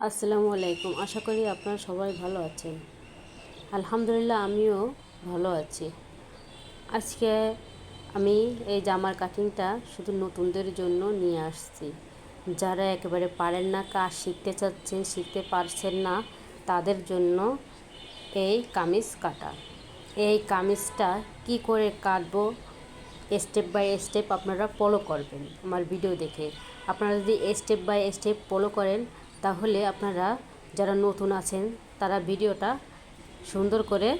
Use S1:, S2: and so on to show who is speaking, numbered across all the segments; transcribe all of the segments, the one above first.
S1: আসসালামু আলাইকুম। আশা করি আপনারা সবাই ভালো আছেন। আলহামদুলিল্লাহ আমিও ভালো আছি। আজকে আমি এই জামার কাটিংটা শুধু নতুনদের জন্য নিয়ে আসছি। যারা একেবারে পারেন না কাজ শিখতে চাচ্ছেন, শিখতে পারছেন না, তাদের জন্য এই কামিজ কাটা। এই কামিজটা কি করে কাটবো স্টেপ বাই স্টেপ আপনারা ফলো করবেন। আমার ভিডিও দেখে। আপনারা যদি স্টেপ বাই স্টেপ ফলো করেন তাহলে আপনারা যারা নতুন আছেন, তারা ভিডিওটা সুন্দর করে,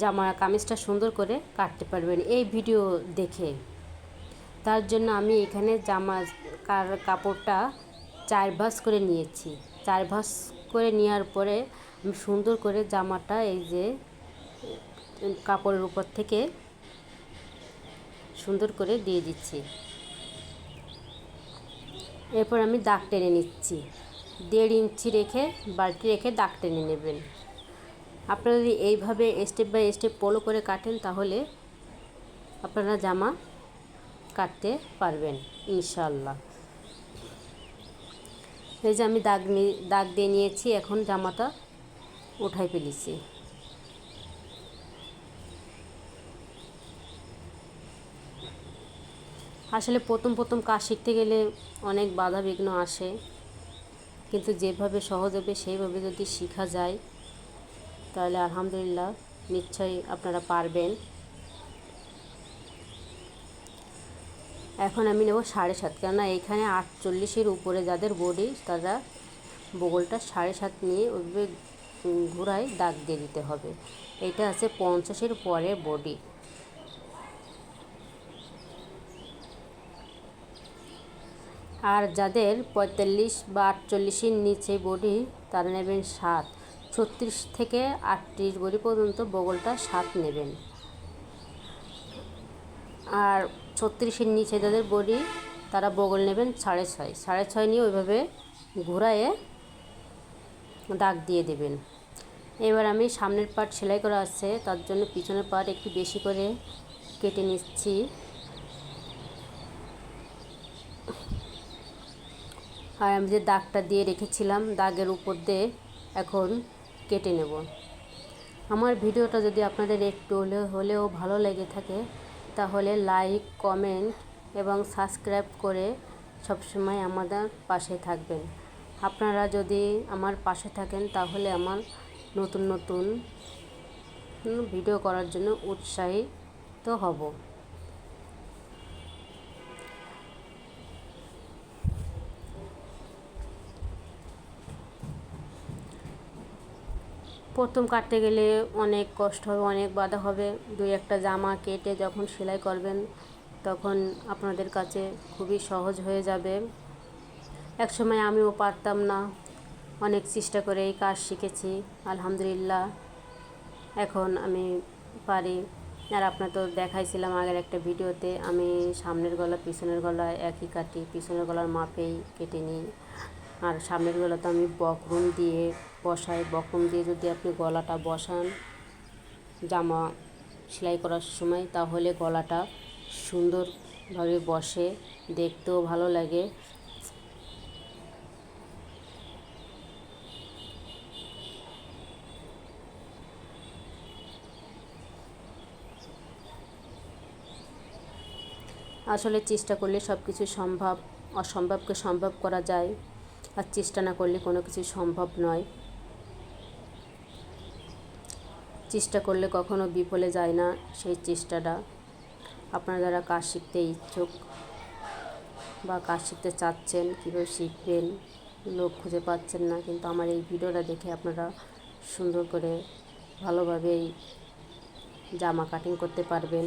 S1: জামা কামিজটা সুন্দর করে কাটতে পারবেন এই ভিডিও দেখে। তার জন্য আমি এখানে জামা কার কাপড়টা চার ভাঁজ করে নিয়েছি। চার ভাঁজ করে নেওয়ার পরে আমি সুন্দর করে জামাটা এই যে কাপড়ের উপর থেকে সুন্দর করে দিয়ে দিচ্ছি। এরপর আমি দাগ টেনে নিচ্ছি। দেড় ইঞ্চি রেখে বালতি রেখে দাগ টেনে নেবেন। আপনারা যদি এইভাবে স্টেপ বাই স্টেপ ফলো করে কাটেন, তাহলে আপনারা জামা কাটতে পারবেন ইনশাল্লাহ এই যে আমি দাগ দাগ দিয়ে নিয়েছি, এখন জামাটা উঠাই ফেলেছি। আসলে প্রথম প্রথম কাজ শিখতে গেলে অনেক বাধা বিঘ্ন আসে। কিন্তু যেভাবে সহজ হবে, সেইভাবে যদি শেখা যায়, তাহলে আলহামদুলিল্লাহ নিশ্চয়ই আপনারা পারবেন। এখন আমি নেব সাড়ে সাত, কেননা এখানে আটচল্লিশের উপরে যাদের বডি, তারা বগলটা সাড়ে সাত নিয়ে ওইভাবে ঘোরায় দাগ দিয়ে দিতে হবে। এটা আছে পঞ্চাশের পরে বডি। আর যাদের পঁয়তাল্লিশ বা আটচল্লিশের নিচে বডি, তারা নেবেন সাত। ছত্রিশ থেকে আটত্রিশ বডি পর্যন্ত বগলটা সাত নেবেন। আর ছত্রিশের নিচে যাদের বডি, তারা বগল নেবেন সাড়ে ছয়। সাড়ে ছয় নিয়ে ওইভাবে ঘুরায়ে দাগ দিয়ে দেবেন। এবার আমি সামনের পার্ট সেলাই করা আছে, তার জন্য পিছনের পার্ট একটু বেশি করে কেটে নিচ্ছি। আর আমি যে দাগটা দিয়ে রেখেছিলাম, দাগের উপর দিয়ে এখন কেটে নেব। আমার ভিডিওটা যদি আপনাদের একটু হলেও হলেও ভালো লেগে থাকে, তাহলে লাইক, কমেন্ট এবং সাবস্ক্রাইব করে সবসময় আমাদের পাশে থাকবেন। আপনারা যদি আমার পাশে থাকেন, তাহলে আমার নতুন নতুন ভিডিও করার জন্য উৎসাহিত হব। প্রথম কাটতে গেলে অনেক কষ্ট হবে, অনেক বাধা হবে। দুই একটা জামা কেটে যখন সেলাই করবেন, তখন আপনাদের কাছে খুবই সহজ হয়ে যাবে। এক সময় আমিও পারতাম না। অনেক চেষ্টা করে এই কাজ শিখেছি, আলহামদুলিল্লাহ। এখন আমি পারি। আর আপনার তো দেখাইছিলাম আগের একটা ভিডিওতে, আমি সামনের গলা, পিছনের গলা একই কাটি, পিছনের গলার মাপেই কেটে নিই। আর সামনের গলাতে আমি বকরুম দিয়ে বসাই। বকরুম দিয়ে যদি আপনি গলাটা বসান, জামা সেলাই করার সময়, তাহলে গলাটা সুন্দরভাবে বসে, দেখতেও ভালো লাগে। আসলে চেষ্টা করলে সব কিছু সম্ভব, অসম্ভবকে সম্ভব করা যায়। আর চেষ্টা না করলে কোনো কিছু সম্ভব নয়। চেষ্টা করলে কখনো বিফলে যায় না সেই চেষ্টাটা। আপনারা যারা কাজ শিখতে ইচ্ছুক বা কাজ শিখতে চাচ্ছেন, কীভাবে শিখবেন, লোক খুঁজে পাচ্ছেন না, কিন্তু আমার এই ভিডিওটা দেখে আপনারা সুন্দর করে ভালোভাবেই জামা কাটিং করতে পারবেন।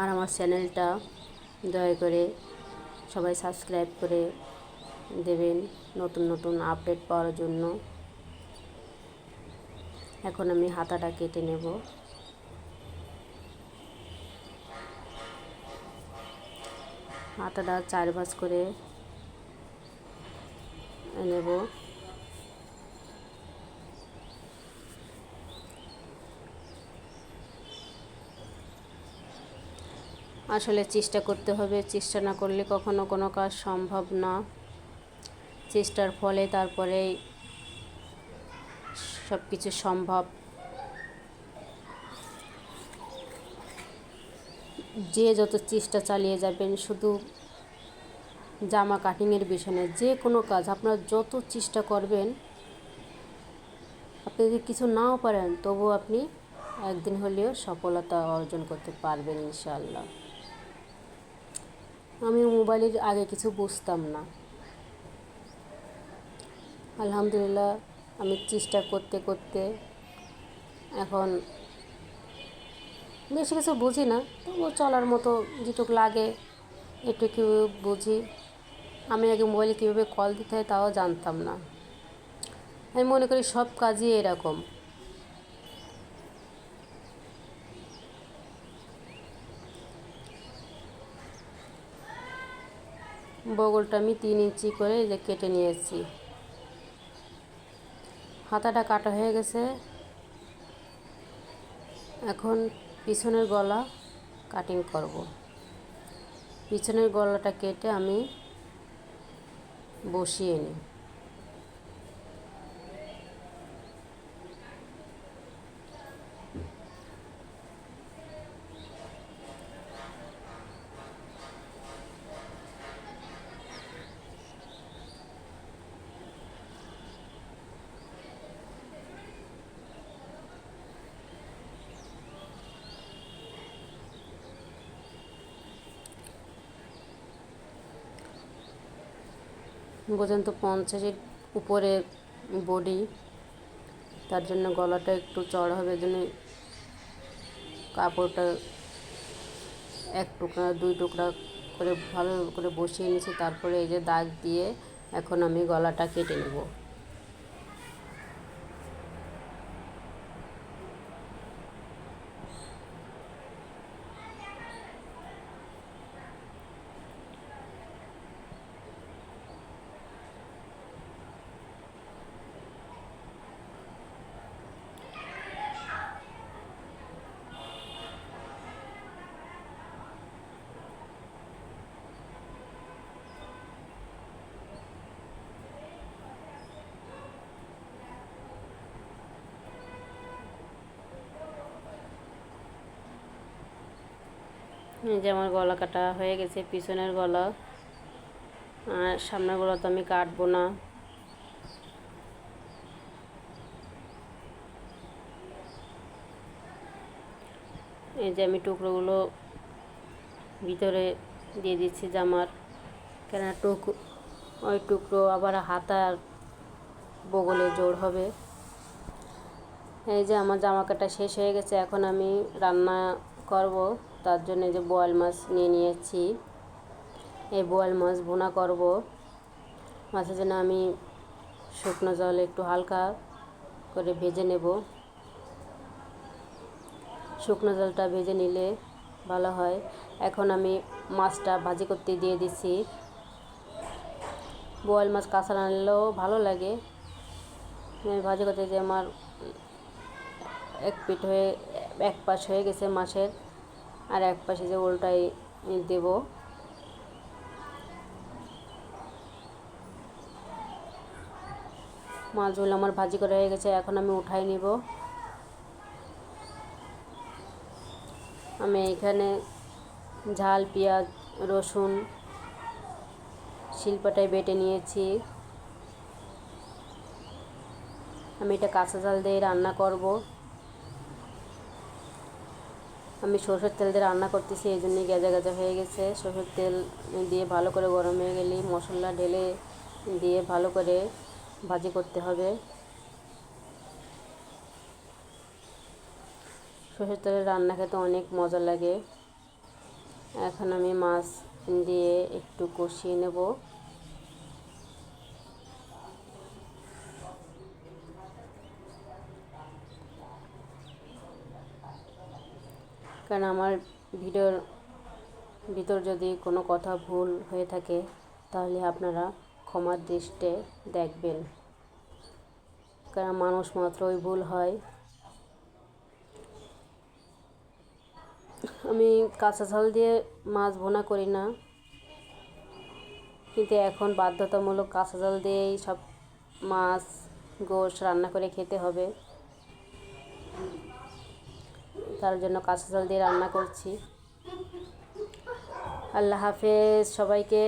S1: আর আমার চ্যানেলটা দয়া করে সবাই সাবস্ক্রাইব করে দেবেন নতুন নতুন আপডেট পাওয়ার জন্য। এখন আমি হাতাটা কেটে নেব। হাতাটা চার করে নেব। আসলে চেষ্টা করতে হবে, চেষ্টা না করলে কখনো কোনো কাজ সম্ভব না। চেষ্টার ফলে তারপরেই সব কিছু সম্ভব। যে যত চেষ্টা চালিয়ে যাবেন, শুধু জামা কাটিংয়ের পিছনে যে কোনো কাজ, আপনার যত চেষ্টা করবেন, আপনি যদি কিছু নাও পারেন তবু আপনি একদিন হলেও সফলতা অর্জন করতে পারবেন ইনশাল্লাহ আমি মোবাইলের আগে কিছু বুঝতাম না। আলহামদুলিল্লাহ, আমি চেষ্টা করতে করতে এখন বেশি কিছু বুঝি না তবু চলার মতো যেটুকু লাগে এটুকু বুঝি। আমি আগে মোবাইলে কীভাবে কল দিতে হয় তাও জানতাম না। আমি মনে করি সব কাজই এরকম। বগলটা আমি তিন ইঞ্চি করে যে কেটে নিয়েছি। হাতাটা কাটা হয়ে গেছে। এখন পিছনের গলা কাটিং করব। পিছনের গলাটা কেটে আমি বসিয়ে নিই। পর্যন্ত পঞ্চাশের উপরে বডি তার জন্য গলাটা একটু চড় হবে জন্য কাপড়টা এক টুকরা, দুই টুকরা করে ভালো করে বসিয়ে নিয়েছি। তারপরে এই যে দাগ দিয়ে এখন আমি গলাটা কেটে নেব। যে আমার গলা কাটা হয়ে গেছে, পিছনের গলা। আর সামনের গলা তো আমি কাটবো না। এই যে আমি টুকরোগুলো ভিতরে দিয়ে দিচ্ছি জামার কেন টুক, ওই টুকরো আবার হাতার বগলে জোর হবে। এই যে আমার জামা কাটা শেষ হয়ে গেছে, এখন আমি রান্না করব। তার জন্য যে বোয়াল মাছ নিয়ে নিয়েছি, এই বোয়াল মাছ ভুনা করব। মাছের জন্য আমি শুকনো জল একটু হালকা করে ভেজে নেব। শুকনো জলটা ভেজে নিলে ভালো হয়। এখন আমি মাছটা ভাজি করতে দিয়ে দিচ্ছি বোয়াল মাছ কাঁচা আনলেও ভালো লাগে। আমি ভাজি করতে যে আমার এক পিঠ হয়ে, এক পাশ হয়ে গেছে মাছের। আর এক পাশে যে উল্টাই দেব। মাছগুলো আমার ভাজি করা হয়ে গেছে, এখন আমি উঠাই নিব। আমি এখানে ঝাল, পেঁয়াজ, রসুন শিল্পাটায় বেটে নিয়েছি। আমি এটা কাঁচা জাল দিয়ে রান্না করব। আমি সরষের তেল দিয়ে রান্না করতেছি, এই জন্যই গেজা গেজা হয়ে গেছে। সরষের তেল দিয়ে ভালো করে গরম হয়ে গেলে মশলা ঢেলে দিয়ে ভালো করে ভাজি করতে হবে। সরষের তেলের রান্না খেতে অনেক মজা লাগে। এখন আমি মাছ দিয়ে একটু কষিয়ে নেব। কারণ আমার ভিডিওর ভিতর যদি কোনো কথা ভুল হয়ে থাকে, তাহলে আপনারা ক্ষমার দৃষ্টে দেখবেন। কারণ মানুষ মাত্রই ভুল হয়। আমি কাঁচা ঝাল দিয়ে মাছ ভোনা করি না। কিন্তু এখন বাধ্যতামূলক কাঁচা জল দিয়েই সব মাছ, গোশ রান্না করে খেতে হবে। তার জন্য কাঁচা জল দিয়ে রান্না করছি। আল্লাহ হাফেজ সবাইকে